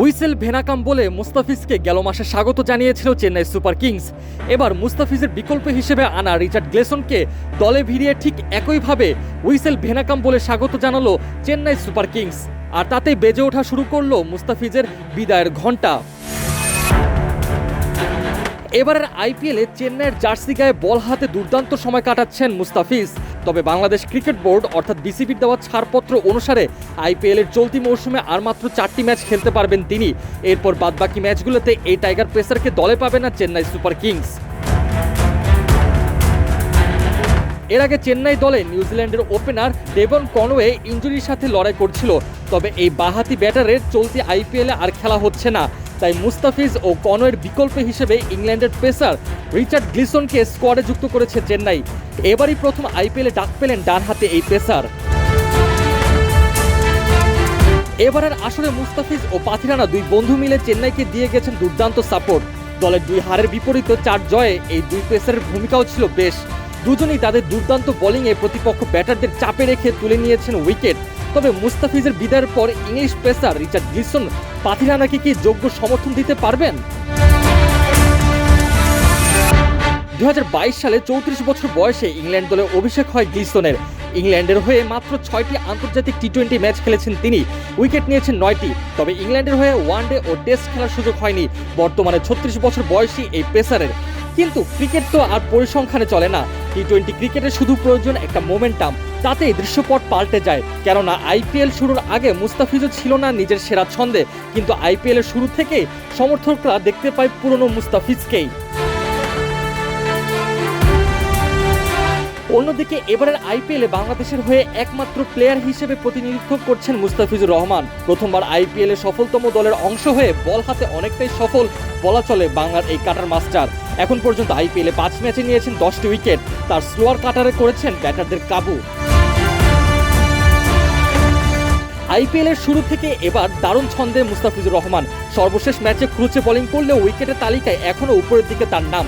Whistle ভেনাকাম বলে মুস্তাফিজকে গেল মাসে স্বাগত জানিয়েছিল চেন্নাই সুপার কিংস। এবার মুস্তাফিজের বিকল্প হিসেবে আনা রিচার্ড গ্লেসনকে দলে ভিড়িয়ে ঠিক একইভাবে উইসেল ভেনাকাম বলে স্বাগত জানালো চেন্নাই সুপার কিংস। আর তাতেই বেজে ওঠা শুরু করল মুস্তাফিজের বিদায়ের ঘণ্টা। এবারের আইপিএলে চেন্নাইয়ের জার্সি গায়ে বল হাতে দুর্দান্ত সময় কাটাচ্ছেন মুস্তাফিজ। তবে বাংলাদেশ ক্রিকেট বোর্ড, অর্থাৎ বিসিবির দেওয়া ছাড়পত্র অনুসারে আইপিএলের চলতি মৌসুমে আর মাত্র চারটি ম্যাচ খেলতে পারবেন তিনি। এরপর বাদবাকি ম্যাচগুলোতে এই টাইগার পেসারকে দলে পাবে না চেন্নাই সুপার কিংস। এর আগে চেন্নাই দলে নিউজিল্যান্ডের ওপেনার ডেভন কনওয়ে ইঞ্জুরির সাথে লড়াই করছিল, তবে এই বাহাতি ব্যাটারের চলতি আইপিএলে আর খেলা হচ্ছে না। তাই মুস্তাফিজ ও কনওয়ের বিকল্প হিসেবে ইংল্যান্ডের পেসার রিচার্ড গ্লিসনকে স্কোয়াডে যুক্ত করেছে চেন্নাই। এবারই প্রথম আইপিএলে ডাক পেলেন ডান হাতে এই পেসার। এবারের আসরে মুস্তাফিজ ও পাথিরানা দুই বন্ধু মিলে চেন্নাইকে দিয়ে গেছেন দুর্দান্ত সাপোর্ট। দলের দুই হারের বিপরীতে চার জয়ে এই দুই পেসারের ভূমিকাও ছিল বেশ। দুজনেই তাদের দুর্দান্ত বোলিংয়ে প্রতিপক্ষ ব্যাটারদের চাপে রেখে তুলে নিয়েছেন উইকেট। তবে মুস্তাফিজের বিদায়ের পর ইংলিশ পেসার রিচার্ড গিলসন পাথিরানাকে কি যোগ্য সমর্থন দিতে পারবেন? দু হাজার বাইশ সালে চৌত্রিশ বছর বয়সে ইংল্যান্ড দলে অভিষেক হয় গিলসনের ইংল্যান্ডের হয়ে মাত্র ছয়টি আন্তর্জাতিক টি টোয়েন্টি ম্যাচ খেলেছেন তিনি। উইকেট নিয়েছেন নয়টি, তবে ইংল্যান্ডের হয়ে ওয়ানডে ও টেস্ট খেলার সুযোগ হয়নি। বর্তমানে ছত্রিশ বছর বয়সী এই পেসারের। কিন্তু ক্রিকেট তো আর পরিসংখ্যানে চলে না। টি টোয়েন্টি ক্রিকেটে শুধু প্রয়োজন একটা মোমেন্টাম তাতেই দৃশ্যপট পাল্টে যায়। কেননা আইপিএল শুরুর আগে মুস্তাফিজও ছিল না নিজের সেরা ছন্দে। কিন্তু আইপিএল এর শুরু থেকেই সমর্থকরা দেখতে পায় পুরনো মুস্তাফিজকেই। অন্যদিকে এবারের আইপিএলে বাংলাদেশের হয়ে একমাত্র প্লেয়ার হিসেবে প্রতিনিধিত্ব করছেন মুস্তাফিজুর রহমান। প্রথমবার আইপিএলে সফলতম দলের অংশ হয়ে বল হাতে অনেকটাই সফল বলা চলে বাংলার এই কাটার মাস্টার। এখন পর্যন্ত আইপিএলে পাঁচ ম্যাচে নিয়েছেন দশটি উইকেট। তার স্লোয়ার কাটারে করেছেন ব্যাটারদের কাবু। আইপিএল এর শুরু থেকে এবার দারুণ ছন্দে মুস্তাফিজুর রহমান। সর্বশেষ ম্যাচে ক্রুচে বোলিং করলেও উইকেটের তালিকায় এখনও উপরের দিকে তার নাম।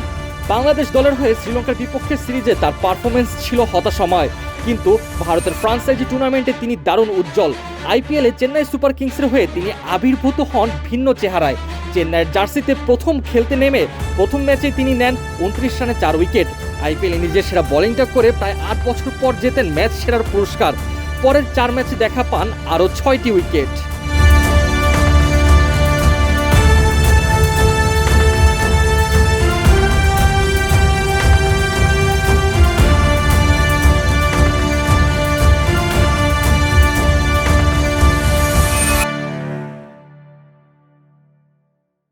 বাংলাদেশ দলের হয়ে শ্রীলঙ্কার বিপক্ষে সিরিজে তার পারফরমেন্স ছিল হতাশাময়। কিন্তু ভারতের ফ্রান্সাইজি টুর্নামেন্টে তিনি দারুণ উজ্জ্বল। আইপিএলে চেন্নাই সুপার কিংসের হয়ে তিনি আবির্ভূত হন ভিন্ন চেহারায়। চেন্নাইয়ের জার্সিতে প্রথম খেলতে নেমে প্রথম ম্যাচে তিনি নেন উনত্রিশ রানে চার উইকেট। আইপিএলে নিজের সেরা বোলিংটা করে প্রায় আট বছর পর জেতেন ম্যাচ সেরার পুরস্কার। পরের চার ম্যাচে দেখা পান আরও ছয়টি উইকেট।